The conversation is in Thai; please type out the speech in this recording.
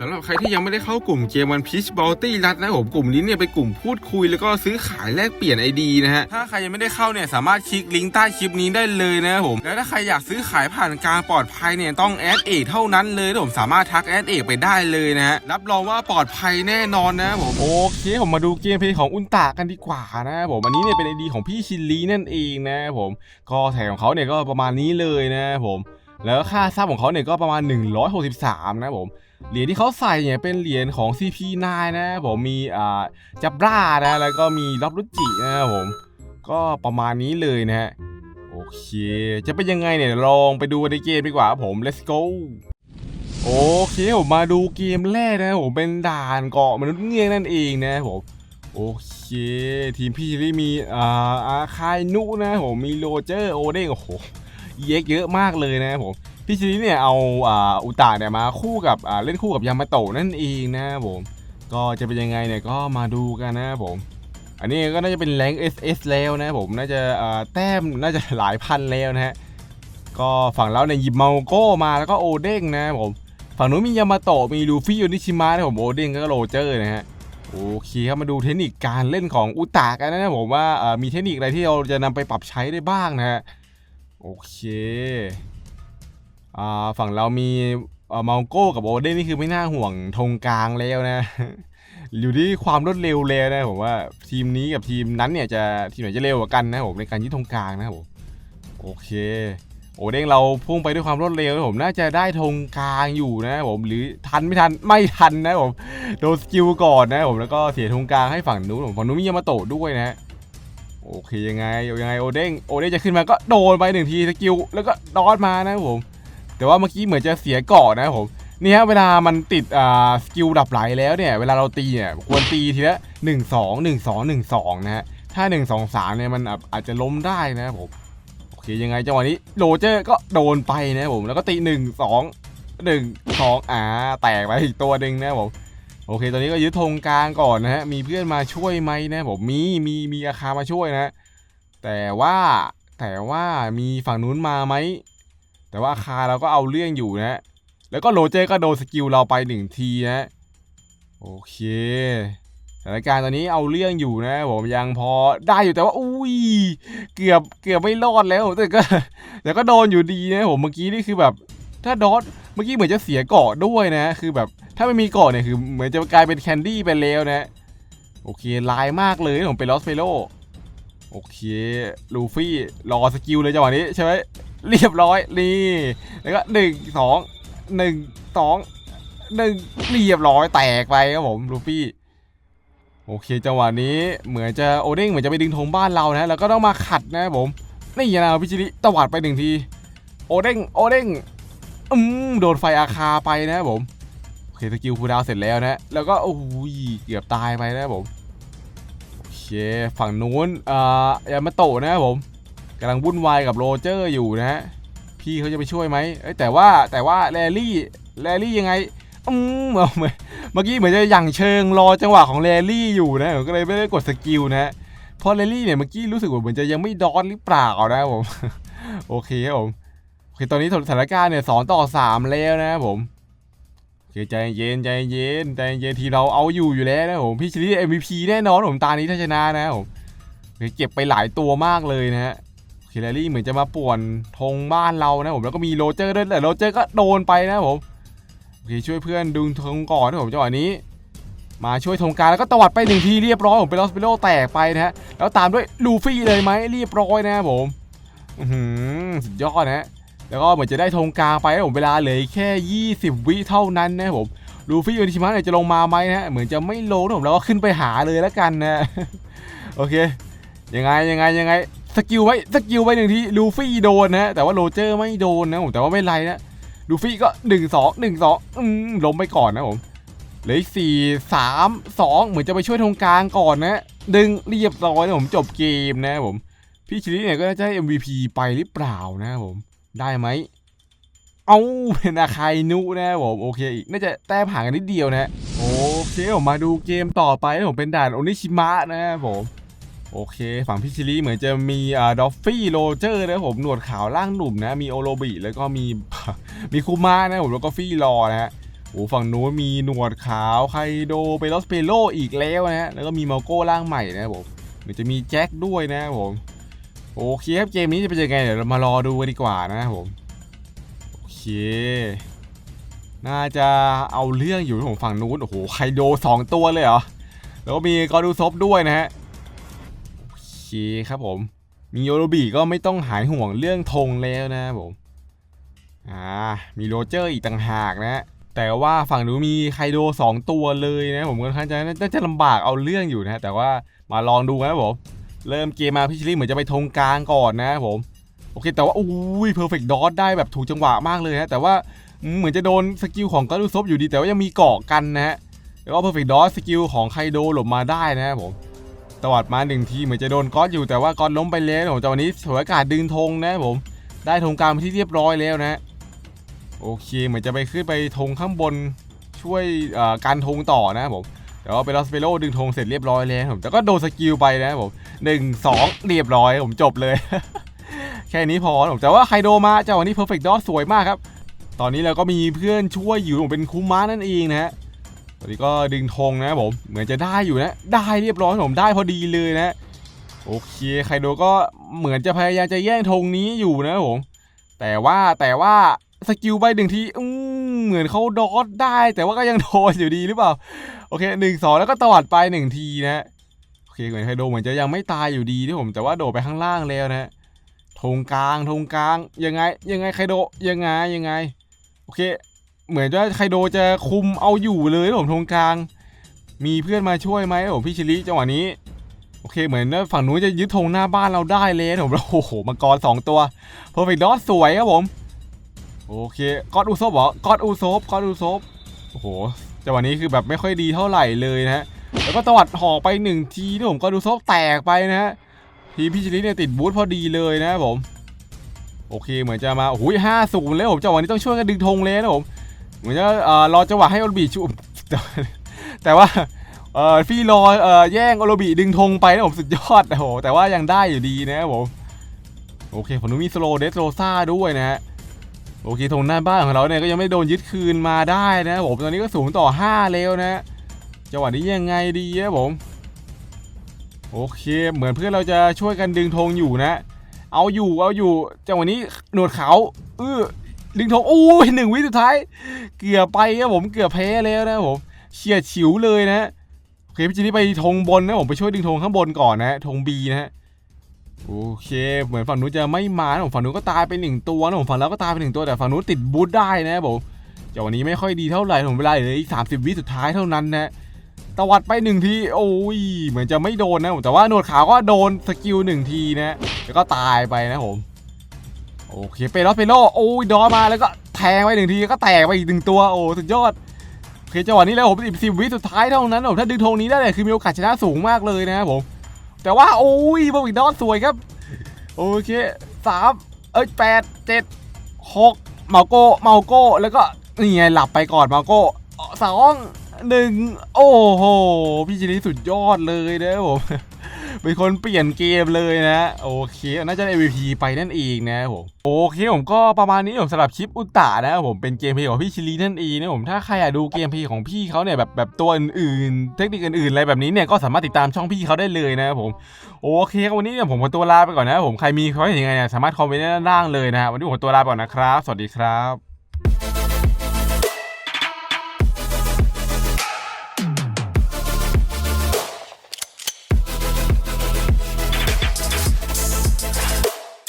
สำหรับใครที่ยังไม่ได้เข้ากลุ่มเกมวันพีชบอลตี้รัดนะผมกลุ่มนี้เนี่ยเป็นกลุ่มพูดคุยแล้วก็ซื้อขายแลกเปลี่ยนไอดีนะฮะถ้าใครยังไม่ได้เข้าเนี่ยสามารถคลิกลิงก์ใต้คลิปนี้ได้เลยนะผมแล้วถ้าใครอยากซื้อขายผ่านการปลอดภัยเนี่ยต้องแอดเอกเท่านั้นเลยผมสามารถทักแอดเอกไปได้เลยนะฮะรับรองว่าปลอดภัยแน่นอนนะผมโอเคผมมาดูเกมเพลย์ของอุนตากันดีกว่านะผมอันนี้เนี่ยเป็นไอดีของพี่ชินลีนั่นเองนะผมก็แถมของเขาเนี่ยก็ประมาณนี้เลยนะผมแล้วค่าซับของเขาเนี่ยก็ประมาณ 163 นะผม เหรียญที่เขาใส่เนี่ยเป็นเหรียญของ CP9 นะผมมีอ่าจับรานะ แล้วก็มีรับรุจินะครับผม ก็ประมาณนี้เลยนะฮะ โอเค จะเป็นยังไงเนี่ยลองไปดูในเกมดีกว่าครับผม let's go โอเคผมมาดูเกมแรกนะผมเป็นด่านเกาะมนุษย์เงี้ยนั่นเองนะผมโอเค ทีมพี่ที่มีอ่าอาคายนุนะผมมีโรเจอร์โอเด้งโอ้โหเยกเยอะมากเลยนะครับผม พี่ชิริเนี่ยเอาอุตาเนี่ยมาคู่กับเล่นคู่กับยามาโตะนั่นเองนะผมก็จะเป็นยังไงเนี่ยก็มาดูกันนะผมอันนี้ก็น่าจะเป็นแรง SS แล้วนะผมน่าจะแต้มน่าจะหลายพันแล้วนะฮะก็ฝั่งเราเนี่ยหยิบเมาโก้มาแล้วก็โอเด้งนะผมฝั่งนู้นมียามาโตะมีลูฟี่ยูนิชิมะนะผมโอเด้งก็โรเจอร์นะฮะโอเคครับมาดูเทคนิคการเล่นของอุตากันนะผมว่ามีเทคนิคอะไรที่เราจะนำไปปรับใช้ได้บ้างนะฮะโอเค ฝั่งเรามีเอ่อมาโก้กับโอเดนนี่คือไม่น่าห่วงธงกลางแล้วนะ อยู่ที่ความรวดเร็วแล้วนะผมว่าทีมนี้กับทีมนั้นเนี่ยจะทีมไหนจะเร็วกว่ากันนะผมในการยึดธงกลางนะครับผมโอเค โอเด้งเราพุ่งไปด้วยความรวดเร็วนะผมน่าจะได้ธงกลางอยู่นะผมหรือทันไม่ทันไม่ทันนะผมโดนสกิลก่อนนะผมแล้วก็เสียธงกลางให้ฝั่งนู้นผมฝั่งนู้นมียามาโตะด้วยนะโอเคยังไงยังไงโอเด้งโอเด้งจะขึ้นมาก็โดนไปหนึ่งทีสกิลแล้วก็ดอดมานะผม แต่ว่าเมื่อกี้เหมือนจะเสียเกาะนะครับผมนี่ฮะเวลามันติดอ่าสกิลดับไหลแล้วเนี่ยเวลาเราตีเนี่ยควรตีทีละหนึ่งสองหนึ่งสองหนึ่งสองนะฮะถ้าหนึ่งสองสามเนี่ยมันอาจอาจจะล้มได้นะครับผมโอเคยังไงจังหวะนี้โรเจอร์ก็โดนไปนะครับผมแล้วก็ตีหนึ่งสองหนึ่งสองอ่าแตกไปอีกตัวหนึ่งนะครับผมโอเค ตอนนี้ก็ยึดธงกลางก่อนนะฮะ มีเพื่อนมาช่วยไหมนะผมมีมีมีอาคามาช่วยนะ แต่ว่าแต่ว่ามีฝั่งนู้นมาไหม แต่ว่าอาคาเราก็เอาเรื่องอยู่นะ แล้วก็โรเจอร์ก็โดนสกิลเราไปหนึ่งทีนะโอเคสถานการณ์ตอนนี้เอาเรื่องอยู่นะผมยังพอได้อยู่แต่ว่าอุ้ยเกือบเกือบไม่รอดแล้วแต่ก็แต่ก็โดนอยู่ดีนะผมเมื่อกี้นี่คือแบบ ถ้าดอทเมื่อกี้เหมือนจะเสียเกาะด้วยนะ คือแบบถ้าไม่มีเกาะเนี่ยคือเหมือนจะกลายเป็นแคนดี้ไปแล้วนะโอเคลายมากเลยผมเป็นลอสเฟโลโอเคลูฟี่รอสกิลเลยจังหวะนี้ใช่ไหมเรียบร้อยนี่แล้วก็หนึ่งสองหนึ่งสองหนึ่งเรียบร้อยแตกไปครับผมลูฟี่โอเคจังหวะนี้เหมือนจะโอเด้งเหมือนจะไปดึงธงบ้านเรานะแล้วก็ต้องมาขัดนะครับผมนี่นะพิชิริตวัดไปหนึ่งที โอเด้งโอเด้งอืมโดนไฟอาคาไปนะครับผมโอเคสกิลคูดาวเสร็จแล้วนะแล้วก็โอ้ยเกือบตายไปนะครับผมโอเคฝั่งนู้นอ่อยามาโตะนะครับผม กำลังวุ่นวายกับโรเจอร์อยู่นะฮะพี่เขาจะไปช่วยไหมเอ้แต่ว่าแต่ว่าแรลลี่แรลลี่ยังไงอืมเอาเมื่อกี้เหมือนจะอย่างเชิงรอจังหวะของแรลลี่อยู่นะก็เลยไม่ได้กดสกิลนะฮะเพราะแรลลี่เนี่ยเมื่อกี้รู้สึกว่าเหมือนจะยังไม่ดอนหรือเปล่านะครับผมโอเคครับผมโอเคตอนนี้สถานการณ์เนี่ยสองต่อสามแล้วนะครับผมใจเย็นใจเย็นใจเย็นทีเราเอาอยู่อยู่แล้วนะผมพี่ชิลี่ MVP แน่นอนผมตานี้ถ้าชนะนะผมเก็บไปหลายตัวมากเลยนะฮะ โอเคแรลลี่เหมือนจะมาป่วนธงบ้านเรานะผมแล้วก็มีโรเจอร์ด้วยแต่โรเจอร์ก็โดนไปนะผมโอเคช่วยเพื่อนดึงธงก่อนนะผมจังหวะนี้ มาช่วยธงกลารแล้วก็ตวัดไปหนึ่งทีเรียบร้อยผมเป็นลอสเปโลแตกไปนะฮะแล้วตามด้วยลูฟี่เลยไหมเรียบร้อยนะผมอือหือสุดยอดนะฮะแล้วก็เหมือนจะได้ธงกลางไปนะผมเวลาเหลือแค่ 20 วิเท่านั้นนะผมลูฟี่ยูนิชิมะเนี่ยจะลงมาไหมนะฮะเหมือนจะไม่ลงนะผมแล้วก็ขึ้นไปหาเลยแล้วกันนะ โอเค ยังไงยังไงยังไง สกิลไว้สกิลไว้หนึ่งทีลูฟี่โดนนะแต่ว่าโรเจอร์ไม่โดนนะผมแต่ว่าไม่ไรนะลูฟี่ก็หนึ่งสองหนึ่งสองอืมล้มไปก่อนนะผมเหลือสี่สามสองเหมือนจะไปช่วยธงกลางก่อนนะดึงเรียบร้อยนะผมจบเกมนะผม พี่ชิริเนี่ยก็จะได้ MVP ไปหรือเปล่านะผมได้ไหมเอาเป็นอาคายนุนะผมโอเคอีกน่าจะแต้มห่างกันนิดเดียวนะโอเคผมมาดูเกมต่อไปนะผมเป็นด่านโอนิชิมะนะครับผม โอเค ฝั่งพิชิริเหมือนจะมีอ่าดอฟฟี่โรเจอร์นะผม หนวดขาวล่างหนุ่มนะ มีโอโรบิแล้วก็มีมีคูมานะผมแล้วก็ฟี่รอนะฮะโอ้ฝั่งนู้นมีหนวดขาวไคโดเปโลสเปโลอีกแล้วนะฮะแล้วก็มีมาโก้ร่างใหม่นะผมเดี๋ยวจะมีแจ็คด้วยนะผมโอเคครับเกมนี้จะเป็นยังไงเดี๋ยวเรามารอดูกันดีกว่านะครับผมโอเค น่าจะเอาเรื่องอยู่ของฝั่งนู้นโอ้โหไคโดสองตัวเลยเหรอแล้วก็มีกอดูซบด้วยนะฮะ เคครับผม มีโยโรบิก็ไม่ต้องหายห่วงเรื่องธงแล้วนะครับผม อ่า มีโรเจอร์อีกต่างหากนะฮะแต่ว่าฝั่งนู้นมีไคโดสองตัวเลยนะผมค่อนข้างจะน่าจะลำบากเอาเรื่องอยู่นะ แต่ว่ามาลองดูนะครับผม เริ่มเกมมาพี่ชิลลี่เหมือนจะไปธงกลางก่อนนะครับผม โอเค แต่ว่าอุ้ยเพอร์เฟกต์ดอทได้แบบถูกจังหวะมากเลยนะ แต่ว่าเหมือนจะโดนสกิลของกาดูซบอยู่ดีแต่ว่ายังมีเกาะกันนะฮะแล้วก็เพอร์เฟกต์ดอทสกิลของไคโดหลบมาได้นะครับผม ตวัดมาหนึ่งทีเหมือนจะโดนก๊อตอยู่แต่ว่าก๊อตล้มไปแล้วผมแต่วันนี้ฉวยโอกาสดึงธงนะผม ได้ธงกลางไปที่เรียบร้อยแล้วนะโอเคเหมือนจะไปขึ้นไปธงข้างบนช่วยการธงต่อนะผมแต่ว่าเปลอสเปโลดึงธงเสร็จเรียบร้อยแล้วผมแต่ก็โดนสกิลไปนะผมหนึ่งสองเรียบร้อยผมจบเลย แค่นี้พอผมแต่ว่าไคโดมาเจ้าวันนี้เพอร์เฟกต์ดอสวยมากครับ ตอนนี้เราก็มีเพื่อนช่วยอยู่ผมเป็นคุม้านั่นเองนะฮะ ตอนนี้ก็ดึงธงนะผมเหมือนจะได้อยู่นะ ได้เรียบร้อยผมได้พอดีเลยนะ โอเคไคโดก็เหมือนจะพยายามจะแย่งธงนี้อยู่นะผมแต่ว่าแต่ว่าสกิลไปหนึ่งทีเหมือนเขาดอสได้ แต่ว่าก็ยังโดนอยู่ดีหรือเปล่า โอเคหนึ่งสองแล้วก็ตวัดไปหนึ่งทีนะโอเคเหมือนไคโดเหมือนจะยังไม่ตายอยู่ดีที่ผม แต่ว่าโดดไปข้างล่างแล้วนะธงกลางธงกลางยังไงยังไงไคโดยังไงยังไง โอเค เหมือนว่าไคโดจะคุมเอาอยู่เลยนะผมธงกลาง มีเพื่อนมาช่วยไหมผมพี่ชิลิจังหวะนี้โอเคเหมือนว่าฝั่งนู้นจะยึดธงหน้าบ้านเราได้เลยนะผมแล้วโอ้โหมังกรสองตัวเพอร์เฟกต์ดอสสวยครับผมโอเคกอดอูซบเหรอกอดอูซบกอดอูซบโอ้โหจังหวะนี้คือแบบไม่ค่อยดีเท่าไหร่เลยนะฮะแล้วก็ตวัดหอกไปหนึ่งทีที่ผมก็ดูซบแตกไปนะฮะทีพี่ชลิเนี่ยติดบูทพอดีเลยนะครับผมโอเคเหมือนจะมาโอ้โหห้าสูงแล้วผมจังหวะนี้ต้องช่วยกันดึงธงเลยนะผม เหมือนจะรอจังหวะให้โอลบีชุบแต่ว่าฟี่รออแย่งโอลบีดึงธงไปนะผมสุดยอดโอ้โหแต่ว่ายังได้อยู่ดีนะครับผมโอเคผมนึกมีสโลเดสโรซ่าด้วยนะฮะโอเคธงหน้าบ้านของเราเนี่ยก็ยังไม่โดนยึดคืนมาได้นะผมตอนนี้ก็สูงต่อ5แล้วนะฮะจังหวะนี้ยังไงดีครับผมโอเค เหมือนเพื่อนเราจะช่วยกันดึงธงอยู่นะ เอาอยู่เอาอยู่จังหวะนี้หนวดเขาเออ ดึงธงโอ้ยหนึ่งวิสุดท้าย เกือบไปครับผมเกือบแพ้แล้วนะผมเฉียดฉิวเลยนะโอเคพี่จีนี่ไปธงบนนะผมไปช่วยดึงธงข้างบนก่อนนะธงบีนะฮะโอเค เหมือนฝั่งนู้นจะไม่มานะผมฝั่งนู้นก็ตายไปหนึ่งตัวนะผมฝั่งเราก็ตายไปหนึ่งตัวแต่ฝั่งนู้นติดบูทได้นะผมจังหวะนี้ไม่ค่อยดีเท่าไหร่ผมเวลาเหลืออีกสามสิบวิสุดท้ายเท่านั้นนะตวัดไปหนึ่งทีโอ้ยเหมือนจะไม่โดนนะผมแต่ว่าหนวดขาวก็โดนสกิลหนึ่งทีนะแล้วก็ตายไปนะผม โอเคเปโลเปโลโอ้ยดอมาแล้วก็แทงไปหนึ่งทีก็แตกไปอีกหนึ่งตัวโอ้สุดยอดโอเคจังหวะนี้แล้วผมสิบสิบวิสุดท้ายเท่านั้นผมถ้าดึงธงนี้ได้เนี่ยคือมีโอกาสชนะสูงมากเลยนะครับผมแต่ว่าโอ้ยบออีกดอสสวยครับโอเคสามเอ้ยแปดเจ็ดหกเมาโก้เมาโก้แล้วก็นี่ไงหลับไปก่อนเมาโก้สองหนึ่งโอ้โหพี่ชินิสุดยอดเลยนะครับผม เป็นคนเปลี่ยนเกมเลยนะโอเคน่าจะ MVP ไปนั่นเองนะผมโอเคผมก็ประมาณนี้ผมสำหรับคลิปอุตตะนะผมเป็นเกมเพย์ของพี่ชิลีนั่นเองนะผมถ้าใครอยากดูเกมเพย์ของพี่เขาเนี่ยแบบแบบตัวอื่นๆ เทคนิคอื่นๆอะไรแบบนี้เนี่ยก็สามารถติดตามช่องพี่เขาได้เลยนะผมโอเคครับวันนี้เนี่ยผมขอตัวลาไปก่อนนะผมใครมีความเห็นยังไงเนี่ยสามารถคอมเมนต์ด้านล่างเลยนะวันนี้ผมขอตัวลาไปก่อนนะครับ สวัสดีครับ